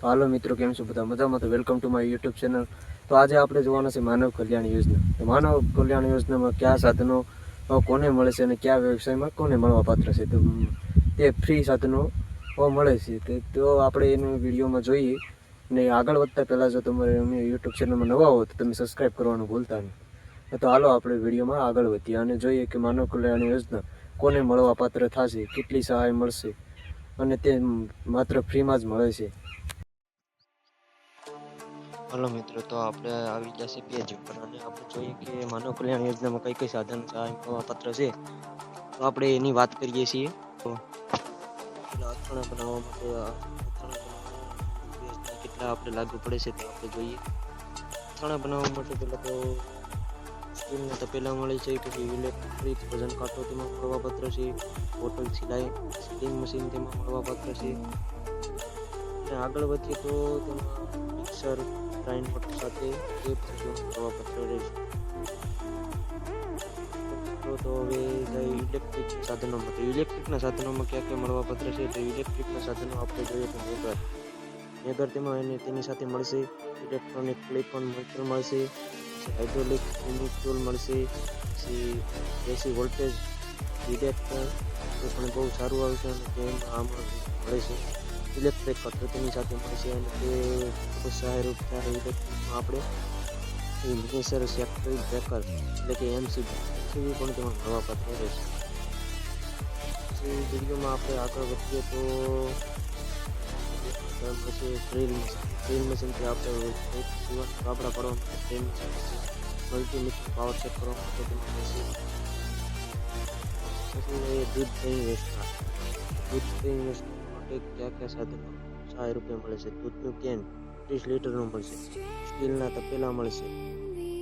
તો હાલો મિત્રો, કેમ છો બધા? મજામાં તો welcome to my YouTube channel તો આજે આપણે જોવાના છે માનવ કલ્યાણ યોજના. તો માનવ કલ્યાણ યોજનામાં કયા સાધનો કોને મળે છે અને કયા વ્યવસાયમાં કોને મળવા પાત્ર છે? તો તે ફ્રી સાધનો મળે છે. તે- આપણે એનું વિડીયોમાં જોઈએ. ને આગળ વધતા પહેલાં જો તમારે અમે યુટ્યુબ ચેનલમાં નવા હો તો તમે સબસ્ક્રાઈબ કરવાનું ભૂલતા નહીં. તો હાલો આપણે વિડીયોમાં આગળ વધીએ અને જોઈએ કે માનવ કલ્યાણ યોજના કોને મળવા પાત્ર થશે, કેટલી સહાય મળશે અને તે માત્ર ફ્રીમાં જ મળે છે. હલો મિત્રો તો આપણે આવી ગયા છે પેજ ઉપર અને આપણે જોઈએ કે માનવ કલ્યાણ યોજનામાં કઈ કઈ સાધન સહાય મળવાપાત્ર છે તો આપણે એની વાત કરીએ છીએ તો પેલા અથાણા બનાવવા માટે આ અથાણા બનાવવા યોજના કેટલા આપણે લાગુ પડે છે તો આપણે જોઈએ અથાણા બનાવવા માટે પહેલાં તો સ્ટીલના તપેલા મળે છે પછી ઇલેક્ટ્રિક વજન કાંટો તેમાં મળવાપાત્ર છે બોટલ સિલાઈ સીલિંગ મશીન તેમાં મળવાપાત્ર છે અને આગળ વધીએ તો તેમાં મિક્સર ગ્રાઇન્ડર સાથે એ પણ મળવાપાત્ર રહેશે તો હવે ઇલેક્ટ્રિક સાધનોમાં તો ઇલેક્ટ્રિકના સાધનોમાં ક્યાં ક્યાં મળવાપાત્ર છે? તો ઇલેક્ટ્રિકના સાધનો આપણે જોઈએ તો મેગર મેગર તેમાં એને તેની સાથે મળશે ઇલેક્ટ્રોનિક ક્લિપ પણ મોટર મળશે હાઇડ્રોલિક યુનિટ ટૂલ મળશે, પછી એસી વોલ્ટેજ ડિટેક્ટર એ પણ બહુ સારું આવશે અને તેમાં આમ મળે છે. ઇલેક્ટ્રિક કટર તેની સાથે મળશે અને તે ખૂબ જ સહાયરૂપ થાય ઇલેક્ટ્રિકમાં આપણે એ મિનેસર સેફ્ટી બ્રેકર એટલે કે એમસીબી એમસીબી પણ તેમાં મળવાપાત્ર રહેશે પછી વિડીયોમાં આપણે આગળ વધીએ તો ત્યાર પછી ડ્રીલ મશીન ડ્રીલ મશીનથી આપણે એક જીવન કાપડા પાડવા માટે drill machine multimeter power check કરવા માટે તેમાં મળશે પછી એ દૂધ દહીં વેચનાર દૂધ દહીં વેચનાર માટે કયા કયા સાધનો સહાય રૂપિયા મળે છે દૂધનું કેન ત્રીસ લીટરનું મળશે. સ્ટીલના તપેલા મળશે.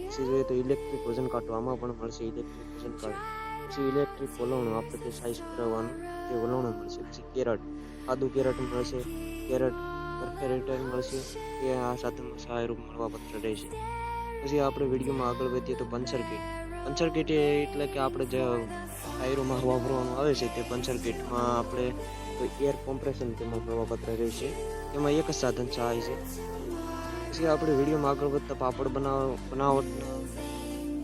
પછી જોઈએ તો ઇલેક્ટ્રિક વજન કાઢો આમાં પણ મળશે ઇલેક્ટ્રિક વજન કાંટો. પછી ઇલેક્ટ્રિક વલણું, આપણે તે સાઇઝ કરાવવાનું તે વલણું મળશે. પછી કેરટ, આદુ કેરટ મળશે. કેરટ પરફેરેટર મળશે. એ આ સાધનમાં સહાયરૂપ મળવાપાત્ર રહેશે. પછી આપણે વિડીયોમાં આગળ વધીએ તો પંચર કીટ. પંચર કીટ એટલે કે આપણે જે ટાયરોમાં હવા ભરવાનું આવે છે તે પંચર કીટમાં આપણે કોઈ એર કોમ્પ્રેશન તેમાં રહ્યું રહેશે તેમાં એક જ સાધન સહાય છે. પછી આપણે વિડીયોમાં આગળ વધતા પાપડ બનાવ, બનાવટ,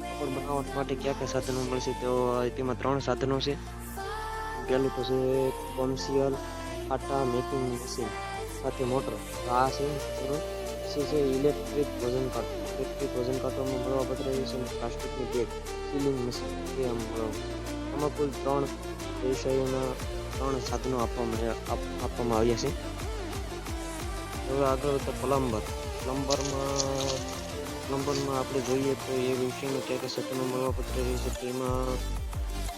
પાપડ બનાવટ માટે કયા કયા સાધનો મળશે તો તેમાં ત્રણ સાધનો છે. પહેલું તો છે કોમર્શિયલ આટા મેકિંગ મશીન, સાથે મોટર. તો આ છે પછી છે ઇલેક્ટ્રિક વજન કાંટો, ઇલેક્ટ્રિક વજન કાંટોમાં મળવા પત્ર છે પ્લાસ્ટિકની બેગ, સીલિંગ મશીન તે મળવા આમાં કુલ ત્રણ વ્યવસાયોના ત્રણ સાધનો આપવામાં આપવામાં આવ્યા છે. હવે આગળ વધતા પ્લમ્બર. પ્લમ્બરમાં પ્લમ્બરમાં આપણે જોઈએ તો એ વિષયનું ક્યાં ક્યાં સાધનો મળવાપત્ર રહેશે તેમાં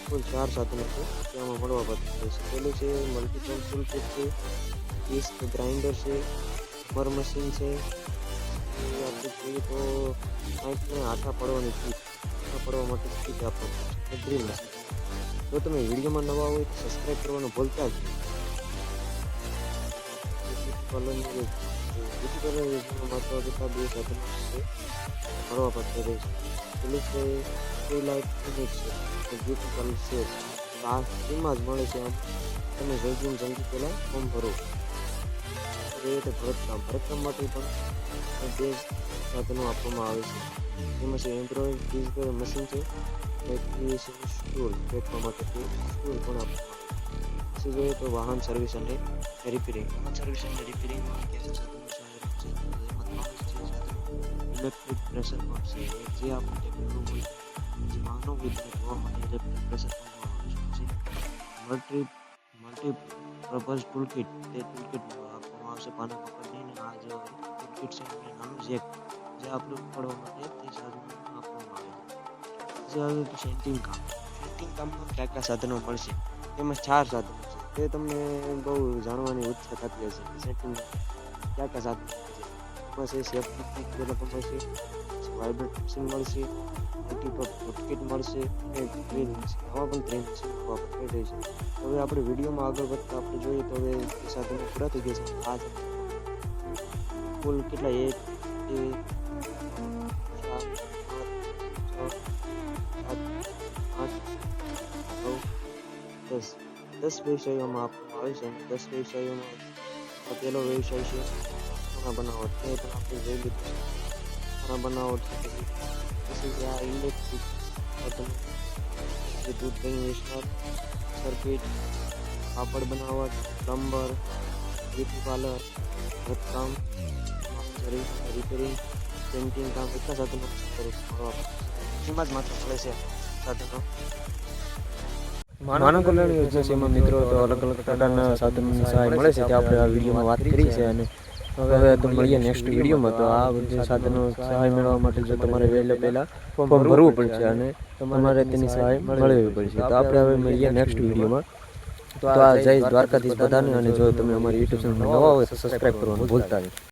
કુલ ચાર સાધનો છે તેમાં મળવાપત્ર રહેશે પહેલું છે મલ્ટીપલ ટૂલ કિટ છે ડિસ્ક ગ્રાઇન્ડર છે મર મશીન છે. આપણે જોઈએ તો કાંઈકને આઠા પડવાની કીટ આઠા પડવા માટે કીટ આપવામાં છે. ડ્રીલ મશીન જો તમે વિડીયોમાં નવા હોય તો સબસ્ક્રાઈબ કરવાનું ભૂલતા જ જતા બે સાધનો છે રહેશે છે બ્યુટી છે આ ફ્રીમાં જ મળે છે આમ તમે ને જલ્દી પહેલાં ફોર્મ ભરો જોઈએ તો ભરતકામ ભરતકામ પણ બે આપવામાં આવે છે તેમાં છે એમ્બ્રોઇડ મશીન છે ક્રિએશન સ્કૂલ ફેંકવા માટે સ્કૂલ પણ આપવામાં આવે પછી જોઈએ તો વાહન સર્વિસ અને રિપેરિંગ વાહન સર્વિસ અને રિપેરિંગમાં છે? છે ઇલેક્ટ્રિક પ્રેશર પંપ છે, જે આપણને ટેકનિકલ હોય જે વાહનો વિતરણ જોવા માટે electric pressure pump multi multi purpose tool kit તે ટૂલ કિટ આપવામાં આવશે. પાના પકડની આ જે ટૂલ કિટ છે નાનું જે આપણે ઉપાડવા માટે તે સાધનો આવે છે જે આવ્યું તો સેન્ટિંગ કામ. સેન્ટિંગ કામમાં કયા કયા સાધનો મળશે. તેમાં ચાર સાધનો છે. તે તમને બહુ જાણવાની ઈચ્છા થતી હશે કે સેટિંગ કયા કયા સાધનો છે. એમાં છે સેફ્ટી પેલા તો મળશે વાઇબ્રેટ મશીન મળશે મલ્ટીપર ફૂટકીટ મળશે, અને ડ્રીલ મશીન આમાં પણ ડ્રીલ મશીન વાપરતા રહે છે. હવે આપણે વિડીયોમાં આગળ વધતા આપણે જોઈએ તો હવે એ સાધનો પૂરા થઈ ગયા છે. આ સાધનો કુલ કેટલા? એક, બે ચાર, પાંચ, છ દસ દસ વ્યવસાયોમાં આપવામાં આવે છે. દસ વ્યવસાયોમાં પહેલો વ્યવસાય છે. ખાના બનાવટ તે પણ આપણે જોઈ લીધું ખાના બનાવટ પછી જે આ ઇલેક્ટ્રિક જે દૂધ દહીં વેચનાર સર્કિટ, પાપડ બનાવટ, પ્લમ્બર, બ્યુટી પાર્લર ભરતકામ રિપેરિંગ પેન્ટિંગ કામ, એટલા સાધનો કરે છે. એમાં જ માત્ર મળે છે સાધનો. માનવ કલ્યાણ યોજના છે. એમાં મિત્રો તો અલગ અલગ પ્રકારના સાધનોની સહાય મળે છે. તે આપણે આ વિડીયોમાં વાત કરી છે અને હવે તો મળીએ નેક્સ્ટ વિડીયોમાં. તો આ બધી સાધનો સહાય મેળવવા માટે જો તમારે વહેલા પહેલાં ફોર્મ ભરવું પડશે અને તમારે તેની સહાય મેળવવી પડશે. તો આપણે હવે મળીએ નેક્સ્ટ વિડીયોમાં. તો આ જય દ્વારકાધીશ બધાને. અને જો તમે અમારી યુટ્યુબ ચેનલ નવા હોય તો સબસ્ક્રાઈબ કરવાનું ભૂલતા નહીં.